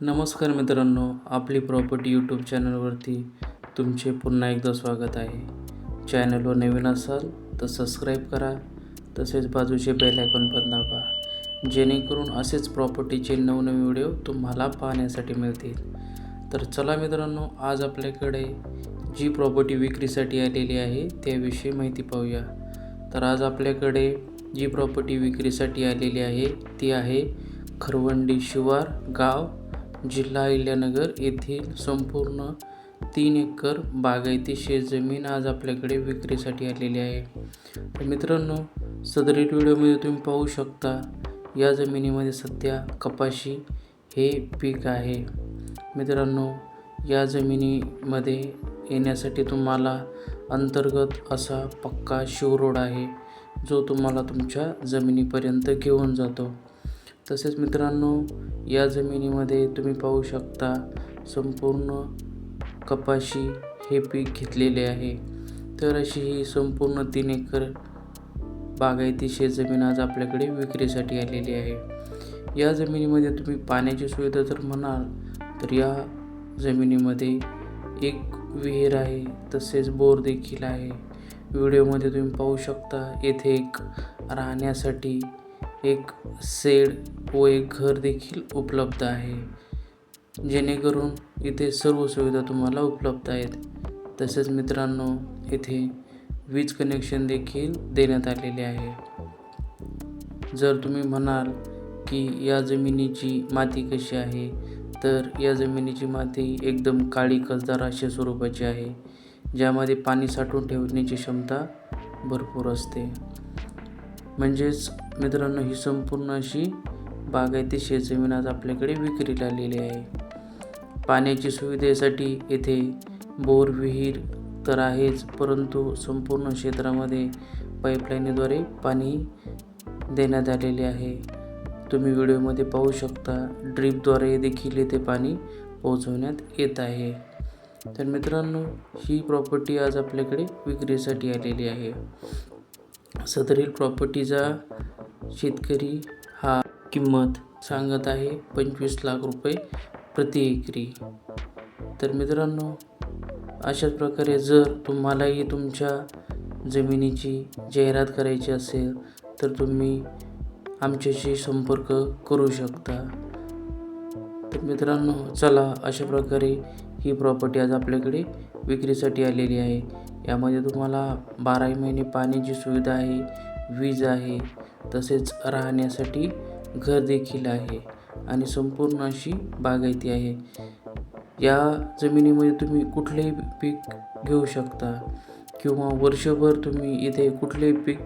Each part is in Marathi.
नमस्कार मित्रांनो आपली प्रॉपर्टी यूट्यूब चॅनलवरती तुमचे पुन्हा एकदा स्वागत आहे. चॅनलवर नवीन असाल तर सबस्क्राईब करा तसेच बाजूचे बेल आयकॉन पण दाबा जेणेकरून असेच प्रॉपर्टीचे नवनवीन व्हिडिओ तुम्हाला पाहण्यासाठी मिळतील. तर चला मित्रांनो आज आपल्याकडे जी प्रॉपर्टी विक्रीसाठी आलेली आहे त्याविषयी माहिती पाहूया. तर आज आपल्याकडे जी प्रॉपर्टी विक्रीसाठी आलेली आहे ती आहे खरवंडी शिवार गाव जिल्हा अहिल्यानगर येथील संपूर्ण तीन एकर बागायती शेतजमीन आज आपल्याकडे विक्रीसाठी आलेली आहे. तर मित्रांनो सदरील व्हिडिओमध्ये तुम्ही पाहू शकता या जमिनीमध्ये सध्या कपाशी हे पीक आहे. मित्रांनो या जमिनीमध्ये येण्यासाठी तुम्हाला अंतर्गत असा पक्का शिवरोड आहे जो तुम्हाला तुमच्या जमिनीपर्यंत घेऊन जातो. तसेच मित्रांनो या जमिनीमध्ये तुम्ही पाहू शकता संपूर्ण कपाशी हे पीक घेतलेले आहे. तर अशी ही संपूर्ण तीन एकर बागायती शेतजमीन आज आपल्याकडे विक्रीसाठी आलेली आहे. या जमिनीमध्ये तुम्ही पाण्याची सुविधा जर म्हणाल तर या जमिनीमध्ये एक विहीर आहे तसेच बोर देखील आहे. व्हिडिओमध्ये तुम्ही पाहू शकता येथे एक राहण्यासाठी एक शेड व एक घर देखील उपलब्ध आहे. जेणेकरून इथे सर्व सुविधा तुम्हाला उपलब्ध आहेत. तसेच मित्रांनो इथे वीज कनेक्शन देखील देण्यात आलेले आहे. जर तुम्ही म्हणाल की या जमिनीची माती कशी आहे तर या जमिनीची माती एकदम काळी कसदार अशा स्वरूपाची आहे ज्यामध्ये पाणी साठवून ठेवण्याची क्षमता भरपूर असते. म्हणजेच मित्रांनो ही संपूर्ण अशी बागायती शेतजमीन आज आपल्याकडे विक्रीला आलेली आहे. पाण्याची सुविधेसाठी येथे बोर विहीर तर आहेच परंतु संपूर्ण क्षेत्रामध्ये पाईपलाईनद्वारे पाणी देण्यात आलेले आहे. तुम्ही व्हिडिओमध्ये पाहू शकता ड्रीपद्वारे देखील येथे पाणी पोहोचवण्यात येत आहे. तर मित्रांनो ही प्रॉपर्टी आज आपल्याकडे विक्रीसाठी आलेली आहे. सदरील प्रॉपर्टीचा शेतकरी किंमत सांगत आहे पंचवीस लाख रुपये प्रति एकरी. तर मित्रांनो अशाच प्रकारे जर तुम्हालाही तुमच्या जमिनीची जाहिरात करायची असेल तर तुम्ही आमच्याशी संपर्क करू शकता. तर मित्रांनो चला अशा प्रकारे ही प्रॉपर्टी आज आपल्याकडे विक्रीसाठी आलेली आहे. यामध्ये तुम्हाला बाराही महिने पाण्याची सुविधा आहे वीज आहे तसेच राहण्यासाठी घर देखील आहे आणि संपूर्ण अशी बागायती आहे. या जमिनीमध्ये तुम्ही कुठलेही पीक घेऊ शकता किंवा वर्षभर तुम्ही इथे कुठलेही पीक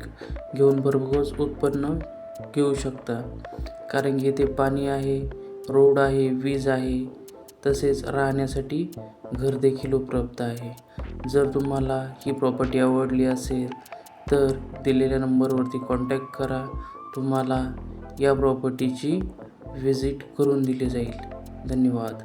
घेऊन भरघोस उत्पन्न घेऊ शकता. कारण की इथे पाणी आहे रोड आहे वीज आहे तसेच राहण्यासाठी घर देखील उपलब्ध आहे. जर तुम्हाला ही प्रॉपर्टी आवडली असेल तर दिलेल्या नंबरवरती कॉन्टॅक्ट करा. तुम्हाला या प्रॉपर्टीची व्हिजिट करून दिली जाईल. धन्यवाद.